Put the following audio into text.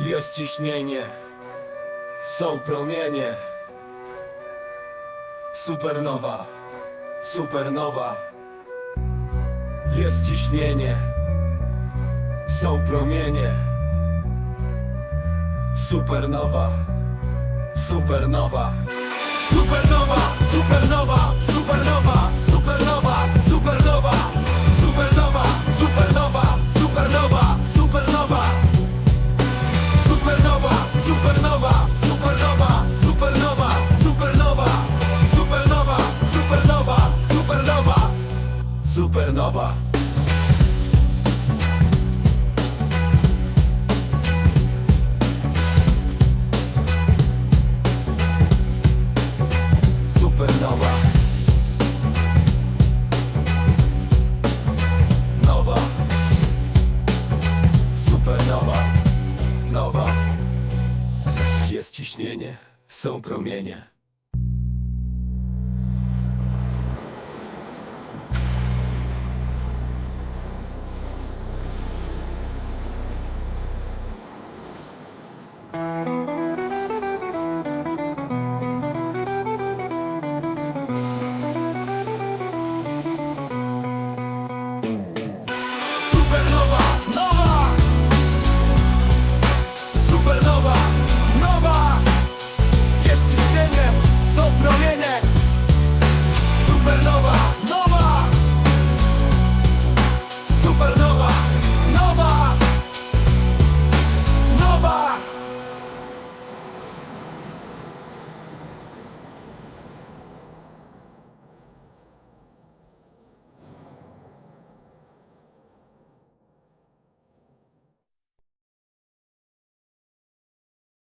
Jest ciśnienie. Są promienie. Supernowa. Supernowa. Jest ciśnienie. Są promienie. Supernowa. Supernowa supernowa. Supernowa. Nowa. Supernowa. Nowa. Jest ciśnienie, są promienie.